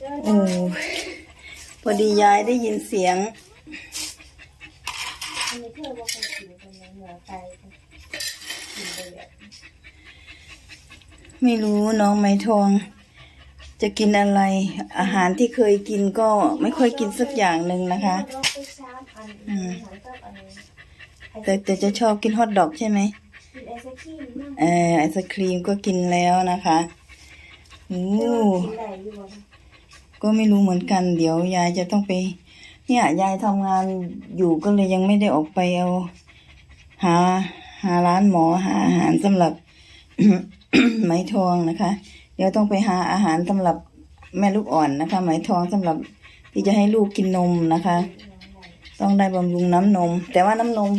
โอ้พอดียายได้ยินเสียงไม่รู้น้องไม้ทอง จะกินอะไร อาหารที่เคยกินก็ไม่ค่อยกินสักอย่างหนึ่งนะคะแต่แต่จะชอบกินฮอทดอกใช่ไหมไอศครีมกเออไอศครีมก็กินแล้วนะคะโอ้ ก็ไม่รู้เหมือนกัน เดี๋ยวยายจะต้องไป เนี่ยยายทำงานอยู่ก็เลยยังไม่ได้ออกไปเอา หา หาร้านหมอหาอาหารสำหรับไหมทองนะคะ เดี๋ยวต้องไปหาอาหารสำหรับแม่ลูกอ่อนนะคะ ไหมทองสำหรับที่จะให้ลูกกินนมนะคะ ต้องได้บำรุงน้ำนม แต่ว่าน้ำนม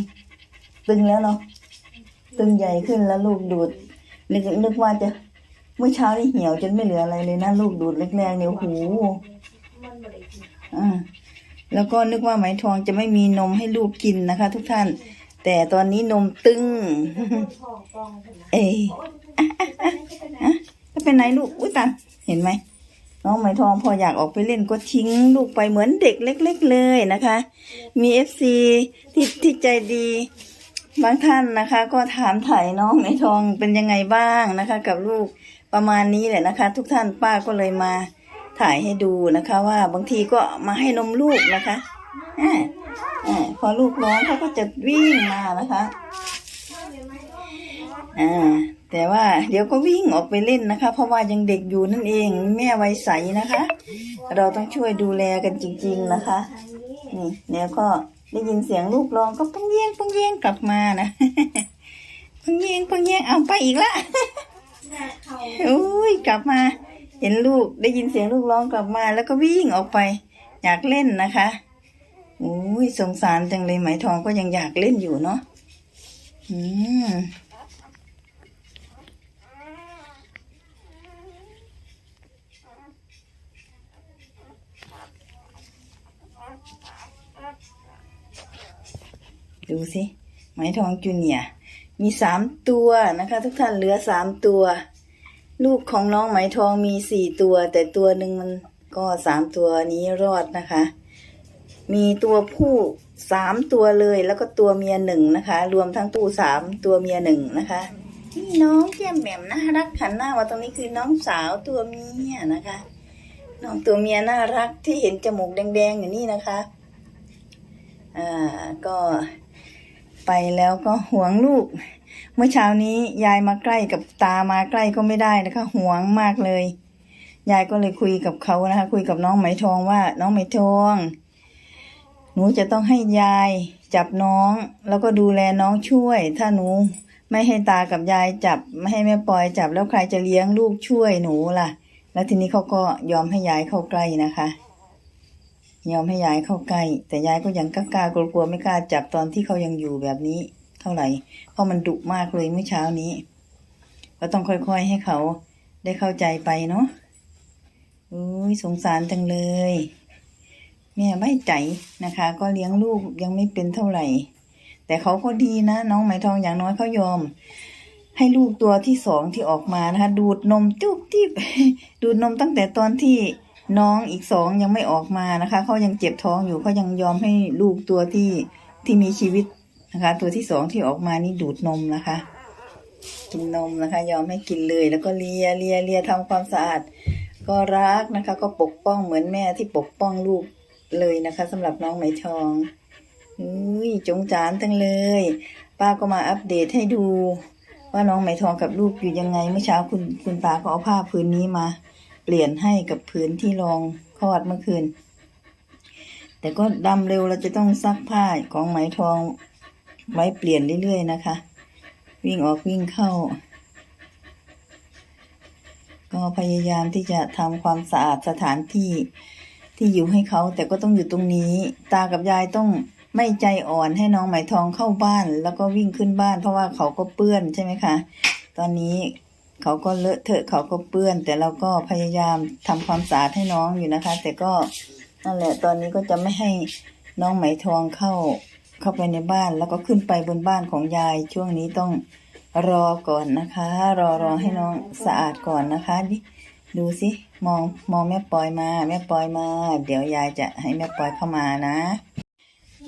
ตึงแล้วเนาะตึงใหญ่ขึ้นแล้วลูกดูดนึกนึกว่าจะ เมื่อเช้านี่เหี่ยวจนไม่เหลืออะไรเลยนะลูกดูดแรกๆเนี่ยโอ้โหนบ่ได้กินอ่าแล้วก็นึกว่าไหมทองจะไม่มีนมให้ลูกกินนะคะ ทุกท่าน แต่ตอนนี้นมตึง เอ้ยโอ้ยจะจะเป็นไหนลูกอุ้ยตาเห็นไหมน้องไหมทองพออยากออกไปเล่นก็ทิ้งลูกไปเหมือนเด็กเล็ก ๆ เลยนะคะ มีเอฟซีที่ที่ใจดี บางท่านนะคะ ก็ถามถ่ายน้องไหมทองเป็นยังไงบ้างนะคะ กับลูกประมาณนี้แหละนะคะ ทุกท่านป้าก็เลยมาถ่ายให้ดูนะคะ ว่าบางทีก็มาให้นมลูกนะคะอ่าอ่พอลูกร้องเขาก็จะวิ่งมานะคะอ่าแต่ว่าเดี๋ยวก็วิ่งออกไปเล่นนะคะ เพราะว่ายังเด็กอยู่นั่นเอง แม่ไวัยใสนะคะ เราต้องช่วยดูแลกันจริง ๆนะคะ นี่เดี๋ยวก็ ได้ยินเสียงลูกร้องก็ปังเยี่ยงปังเยี่ยงกลับมานะปังเยี่ยงปังเยี่ยงเอาไปอีกละอุ้ยกลับมา เห็นลูกได้ยินเสียงลูกร้องกลับมา แล้วก็วิ่งออกไป อยากเล่นนะคะอุ้ยสงสารจังเลยไหมทองก็ยังอยากเล่นอยู่เนาะอืม ดูสิไหมทองจูเนียมีสามตัวนะคะ ทุกท่านเหลือสามตัว ลูกของน้องไหมทองมีสี่ตัว แต่ตัวหนึ่งมันก็สามตัวนี้รอดนะคะ มีตัวผู้สามตัวเลยแล้วก็ตัวเมียหนึ่งนะคะ รวมทั้งตู้สามตัวเมียหนึ่งนะคะนี่น้องแก้มแหม่มน่ารักหันหน้ามาตรงนี้คือน้องสาวตัวเมียนะคะ น้องตัวเมียน่ารักที่เห็นจมูกแดงๆอย่างนี้นะคะ อ่าก็ ไปแล้วก็ห่วงลูก เมื่อเช้านี้ยายมาใกล้กับตามาใกล้ก็ไม่ได้นะคะห่วงมากเลย ยายก็เลยคุยกับเขานะคะ คุยกับน้องไหมทองว่า น้องไหมทองหนูจะต้องให้ยายจับน้อง แล้วก็ดูแลน้องช่วย ถ้าหนูไม่ให้ตากับยายจับ ไม่ให้แม่ปอยจับแล้วใครจะเลี้ยงลูกช่วยหนูล่ะ แล้วทีนี้เขาก็ยอมให้ยายเข้าใกล้นะคะ ยอมให้ยายเข้าใกล้ แต่ยายก็ยังกล้าๆกลัวๆไม่กล้าจับตอนที่เขายังอยู่แบบนี้ เท่าไหร่ เพราะมันดุมากเลยเมื่อเช้านี้ ก็ต้องค่อยๆให้เขาได้เข้าใจไปเนาะอุ้ยสงสารจังเลยแม่ไม่ใจนะคะ ก็เลี้ยงลูกยังไม่เป็นเท่าไหร่ แต่เขาก็ดีนะ น้องไหมทองอย่างน้อยเขายอม ให้ลูกตัวที่สองที่ออกมานะคะ ดูดนมจุ๊บจิ๊บดูดนมตั้งแต่ตอนที่ น้องอีกสองยังไม่ออกมานะคะเขายังเจ็บท้องอยู่เขายังยอมให้ลูกตัวที่ที่มีชีวิตนะคะ ตัวที่สองที่ออกมานี่ดูดนมนะคะ กินนมนะคะ ยอมให้กินเลยแล้วก็เลียเลียเลียทำความสะอาด ก็รักนะคะ ก็ปกป้องเหมือนแม่ที่ปกป้องลูกเลยนะคะสำหรับน้องไหมทองอุ้ยจงจานจังเลย ป้าก็มาอัปเดตให้ดู ว่าน้องไหมทองกับลูกอยู่ยังไงเมื่อเช้าคุณคุณป้าก็เอาผ้าพื้นนี้มา เปลี่ยนให้กับพื้นที่รองคลอดเมื่อคืน แต่ก็ดำเร็วเราจะต้องซักผ้าของไหมทองไว้เปลี่ยนเรื่อยๆนะคะ วิ่งออกวิ่งเข้า ก็พยายามที่จะทำความสะอาดสถานที่ที่อยู่ให้เขาแต่ก็ต้องอยู่ตรงนี้ ตากับยายต้องไม่ใจอ่อนให้น้องไหมทองเข้าบ้าน แล้วก็วิ่งขึ้นบ้าน เพราะว่าเขาก็เปื้อนใช่ไหมคะ ตอนนี้ เขาก็เลอะเทอะเขาก็เปื้อน แต่เราก็พยายามทำความสะอาดให้น้องอยู่นะคะ แต่ก็นั่นแหละตอนนี้ก็จะไม่ให้น้องไหมทองเข้าเข้าไปในบ้าน แล้วก็ขึ้นไปบนบ้านของยาย ช่วงนี้ต้องรอก่อนนะคะ รอรอให้น้องสะอาดก่อนนะคะนี่ดูสิมองมองแม่ปอยมาแม่ปอยมา เดี๋ยวยายจะให้แม่ปอยเข้ามานะ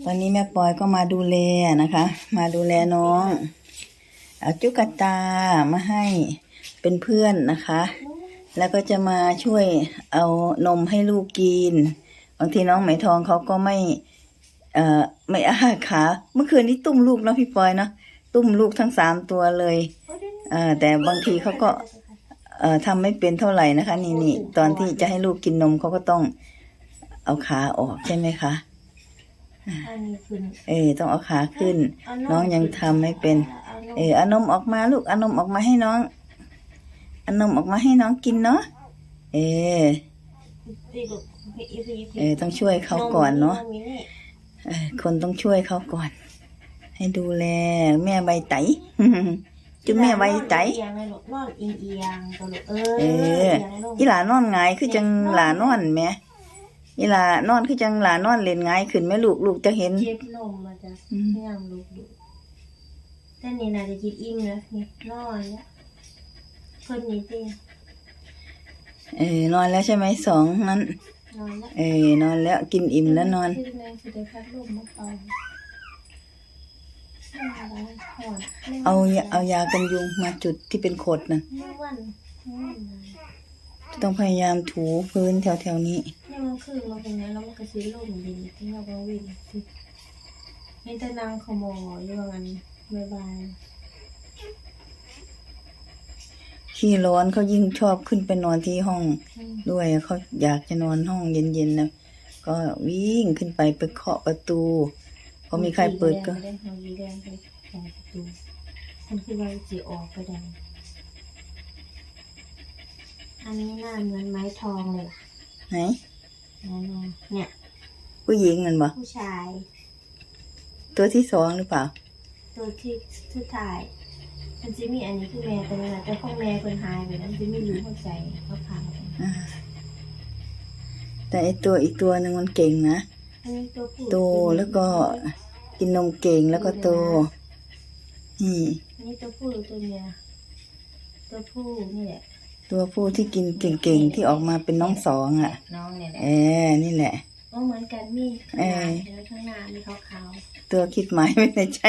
วันนี้แม่ปอยก็มาดูแลนะคะ มาดูแลน้อง เอาจุกตามาให้ เป็นเพื่อนนะคะ แล้วก็จะมาช่วยเอานมให้ลูกกิน บางทีน้องไหมทองเขาก็ไม่ เอ่อไม่อาขา เมื่อคืนนี้ตุ้มลูกเนาะพี่ปอยเนาะตุ้มลูกทั้งสามตัวเลยเอ่อแต่บางทีเขาก็ เอ่อทำไม่เป็นเท่าไหร่นะคะ นี่นี่ตอนที่จะให้ลูกกินนมเขาก็ต้องเอาขาออกใช่ไหมคะอันนี้ขึ้นเออต้องเอาขาขึ้นเาน้องยังทำไม่เป็น เออเอานมออกมาลูกเอานมออกมาให้น้องเอา นมออกมาให้น้องกินเนาะเออตีลูกอีพีเออต้องช่วยเขาก่อนเนาะมมีนี่เออคนต้องช่วยเขาก่อน ให้ดูแลแม่ใบไตจุ๊บแม่ใบไตนอนเอียงเลยลูกนอนเอียงเอียงตัวลูกเออเออเอียงลงอีหลานอนหงายคือจังหลานอนแหม่อีหลานอนคือจังหลานอนเล่นหงายขึ้นแม่ลูกลูกจะเห็นเจ็บนมมาจ้ะอืมพยายามลูกดูแต่นี่น่าจะกินอิ่มแล้วนี่นอนแล้ว เพิ่นนี่ติเออนอนแล้วใช่ไหมสองนั้น นอนแล้วเออนอนแล้วกินอิ่มแล้วนอนขึ้นแรงสิได้พัดลมมาเป่าอะไรหอนเอายาเอายากันยุงมาจุดที่เป็นขดน่ะแม่วันแม่วันนะต้องพยายามถูพื้นแถวๆนี้นี่มันคือมาเป็นไงแล้วมันก็ซื้อลมดีที่เราก็วิ่งสินี่แต่นางขโมยอยู่ว่างั้นบ๊ายบาย ขี้ร้อนเขายิ่งชอบขึ้นไปนอนที่ห้องอืมด้วยเขาอยากจะนอนห้องเย็นๆนะก็วิ่งขึ้นไปไปเคาะประตูพอมีใครเปิดก็ไม่ได้เอายีแดงไปแข่งประตูมันคือว่าจีออกไปได้อันนี้หน้าเหมือนไม้ทองเลยล่ะไหนเนี่ยผู้หญิงนั่นบ่ผู้ชาย ตัวที่สองหรือเปล่า ตัวที่ที่ถ่าย มันจะมีอันนี้คือแม่ตัวนั้นนะแต่ของแม่คนหายไปนั้นจะไม่รู้หัวใจเขาพาไปอ่าแต่ไอตัวอีกตัวหนึ่งมันเก่งนะอันนี้ตัวผู้โตแล้วก็กินนมเก่งแล้วก็โตนี่อันนี้ตัวผู้หรือตัวเมียตัวผู้นี่แหละตัวผู้ที่กินเก่งๆที่ออกมาเป็นน้องสองอะ น้องเนี่ยแหละเออนี่แหละอ๋อเหมือนกันมีข้างหเอน้าอแล้วข้างหน้ามีขาวตัวคิดหมายไม่ในใจ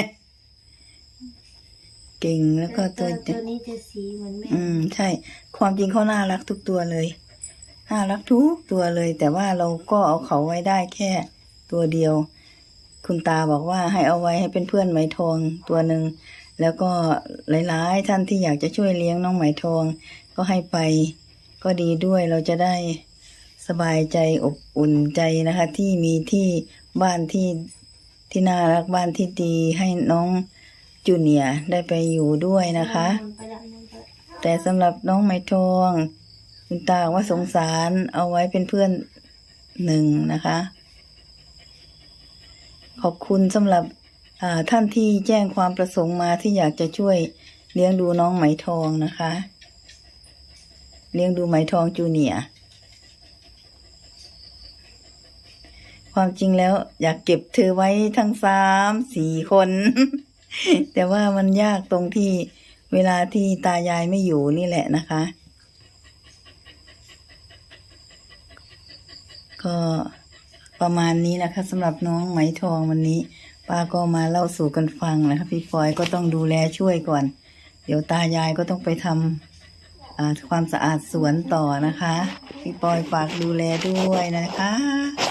เก่งๆแล้วก็ตัวตัวนี้จะสีเหมือนแม่อืม ใช่ ความจริงเขาน่ารักทุกตัวเลย น่ารักทุกตัวเลย แต่ว่าเราก็เอาเขาไว้ได้แค่ตัวเดียว คุณตาบอกว่าให้เอาไว้ให้เป็นเพื่อนไหมทองตัวหนึ่งแล้วก็หลาย ๆ ท่านที่อยากจะช่วยเลี้ยงน้องไหมทอง ก็ให้ไป ก็ดีด้วยเราจะได้สบายใจอบอุ่นใจนะคะ ที่มีที่บ้านที่ที่น่ารักบ้านที่ดีให้น้อง จูเนียได้ไปอยู่ด้วยนะคะ แต่สำหรับน้องไหมทองคุณตาว่าสงสารเอาไว้เป็นเพื่อนหนึ่งนะคะ ขอบคุณสำหรับท่านที่แจ้งความประสงค์มาที่อยากจะช่วยเลี้ยงดูน้องไหมทองนะคะ เลี้ยงดูไหมทองจูเนียความจริงแล้วอยากเก็บเธอไว้ทั้งสามสี่คน แต่ว่ามันยากตรงที่เวลาที่ตายายไม่อยู่นี่แหละนะคะ ก็ประมาณนี้นะคะสำหรับน้องไหมทองวันนี้ป้าก็มาเล่าสู่กันฟังนะคะพี่ปอยก็ต้องดูแลช่วยก่อน เดี๋ยวตายายก็ต้องไปทำความสะอาดสวนต่อนะคะ พี่ปอยฝากดูแลด้วยนะคะ